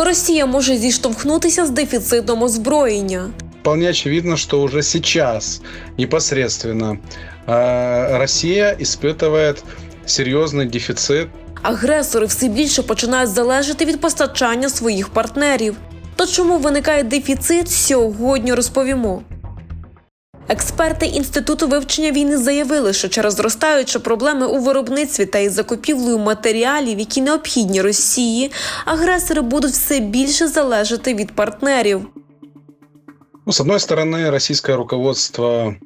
Росія може зіштовхнутися з дефіцитом озброєння. Вполне очевидно, что уже сейчас непосредственно э, Россия испытывает серьезный дефицит Агресори все більше починають залежати від постачання своїх партнерів. То чому виникає дефіцит, сьогодні розповімо. Експерти інституту вивчення війни заявили, що через зростаючі проблеми у виробництві та із закупівлею матеріалів, які необхідні Росії, агресори будуть все більше залежати від партнерів. Ну, с одной стороны, российское руководство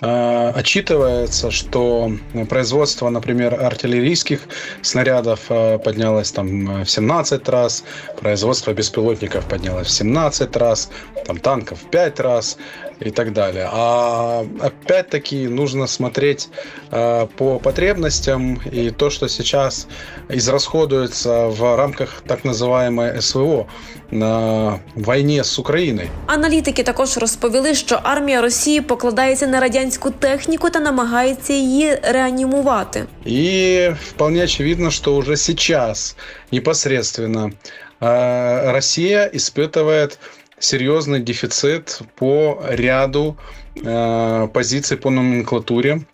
э, отчитывается, что производство, например, артиллерийских снарядов э, поднялось там э, в 17 раз, производство беспилотников поднялось в 17 раз, там танков в 5 раз и так далее. А опять-таки нужно смотреть э, по потребностям и то, что сейчас израсходуется в рамках так называемой СВО на войне с Украиной. Аналітики також розповіли, що армія Росії покладається на радянську техніку та намагається її реанімувати. И вполне очевидно, что уже сейчас непосредственно э, Россия испытывает серьезный дефицит по ряду э, позиций по номенклатуре.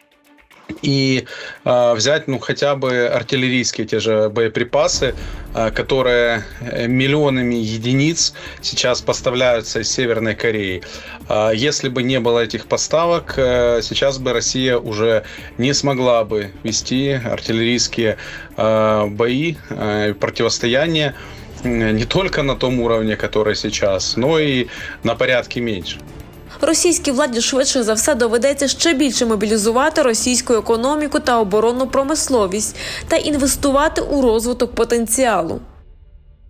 И э, взять, ну, хотя бы артиллерийские те же боеприпасы, э, которые э, миллионами единиц сейчас поставляются из Северной Кореи. А Если бы не было этих поставок, э, сейчас бы Россия уже не смогла бы вести артиллерийские э, бои, э, противостояние э, не только на том уровне, который сейчас, но и на порядке меньше. Російській владі швидше за все доведеться ще більше мобілізувати російську економіку та оборонну промисловість та інвестувати у розвиток потенціалу.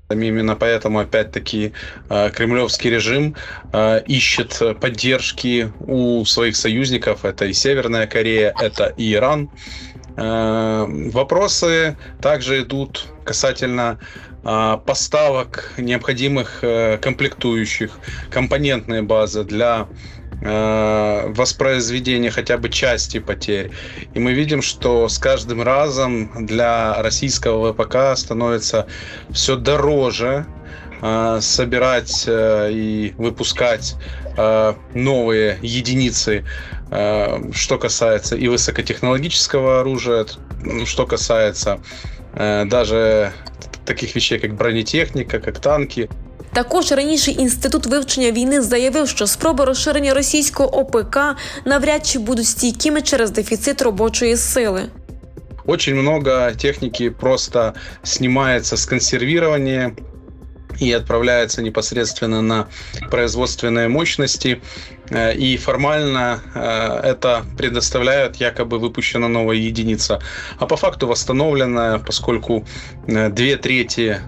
Именно поэтому, опять-таки, э, кремлевский режим э, ищет поддержки у своих союзников. Это и Северная Корея, это и Иран. Э, Вопросы также идут касательно э, поставок необходимых э, комплектующих, компонентной базы для э, воспроизведения хотя бы части потерь. И мы видим, что с каждым разом для российского ВПК становится все дороже собирать э, и выпускать э, новые единицы, э, что касается и высокотехнологического оружия, т- что касается э, даже таких вещей, как бронетехника, как танки. Також раніше інститут вивчення війни заявив, що спроби розширення російського ОПК навряд чи будуть стійкими через дефіцит робочої сили. Очень много техники просто снимается с консервирования и отправляется непосредственно на производственные мощности. Э, И формально э, это предоставляет якобы выпущена новая единица, а по факту восстановленная, поскольку э, две трети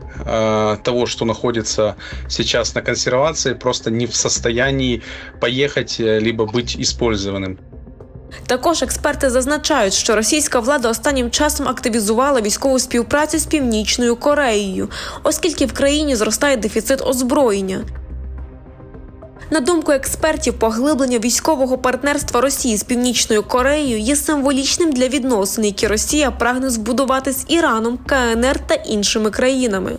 того, что находится сейчас на консервации, просто не в состоянии поехать либо быть использованным. Також експерти зазначають, що російська влада останнім часом активізувала військову співпрацю з Північною Кореєю, оскільки в країні зростає дефіцит озброєння. На думку експертів, поглиблення військового партнерства Росії з Північною Кореєю є символічним для відносин, які Росія прагне збудувати з Іраном, КНР та іншими країнами.